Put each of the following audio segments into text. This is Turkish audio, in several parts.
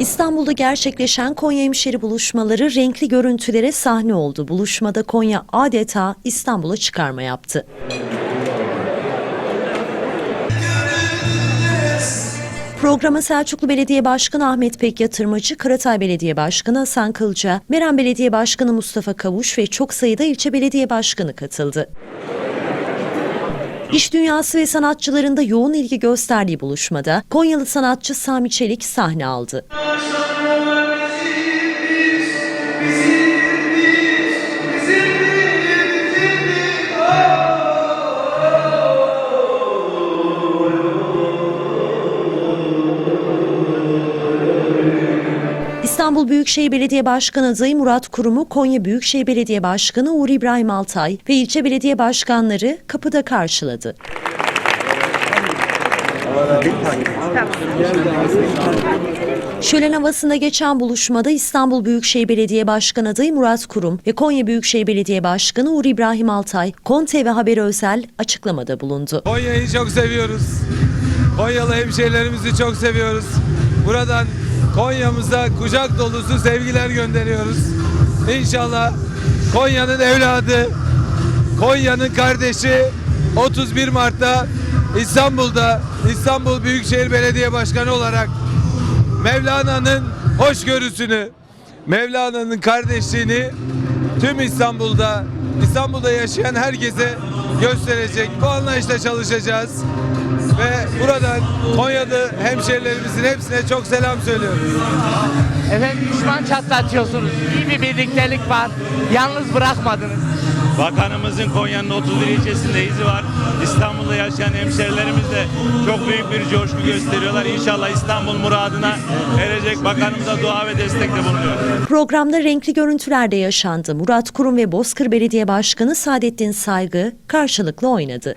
İstanbul'da gerçekleşen Konya hemşeri buluşmaları renkli görüntülere sahne oldu. Buluşmada Konya adeta İstanbul'a çıkarma yaptı. Programa Selçuklu Belediye Başkanı Ahmet Pek Yatırmacı, Karatay Belediye Başkanı Hasan Kılca, Meram Belediye Başkanı Mustafa Kavuş ve çok sayıda ilçe belediye başkanı katıldı. İş dünyası ve sanatçılarında yoğun ilgi gösterdiği buluşmada Konyalı sanatçı Sami Çelik sahne aldı. İstanbul Büyükşehir Belediye Başkanı adayı Murat Kurum'u Konya Büyükşehir Belediye Başkanı Uğur İbrahim Altay ve ilçe belediye başkanları kapıda karşıladı. Şölen havasında geçen buluşmada İstanbul Büyükşehir Belediye Başkanı adayı Murat Kurum ve Konya Büyükşehir Belediye Başkanı Uğur İbrahim Altay, Konte ve Haber Özel açıklamada bulundu. Konya'yı çok seviyoruz. Konyalı hemşehrilerimizi çok seviyoruz. Buradan Konya'mıza kucak dolusu sevgiler gönderiyoruz. İnşallah Konya'nın evladı, Konya'nın kardeşi 31 Mart'ta İstanbul'da İstanbul Büyükşehir Belediye Başkanı olarak Mevlana'nın hoşgörüsünü, Mevlana'nın kardeşliğini tüm İstanbul'da, İstanbul'da yaşayan herkese gösterecek. Bu anlayışla çalışacağız. Ve buradan Konya'da hemşerilerimizin hepsine çok selam söylüyoruz. Efendim düşman çatlatıyorsunuz. İyi bir birliktelik var. Yalnız bırakmadınız. Bakanımızın Konya'nın 31 ilçesinde izi var. İstanbul'da yaşayan hemşerilerimiz de çok büyük bir coşku gösteriyorlar. İnşallah İstanbul muradına erecek bakanımıza dua ve destekte bulunuyoruz. Programda renkli görüntüler de yaşandı. Murat Kurum ve Bozkır Belediye Başkanı Saadettin Saygı karşılıklı oynadı.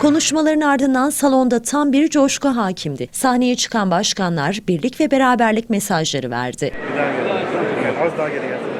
Konuşmaların ardından salonda tam bir coşku hakimdi. Sahneye çıkan başkanlar birlik ve beraberlik mesajları verdi. Az daha geri.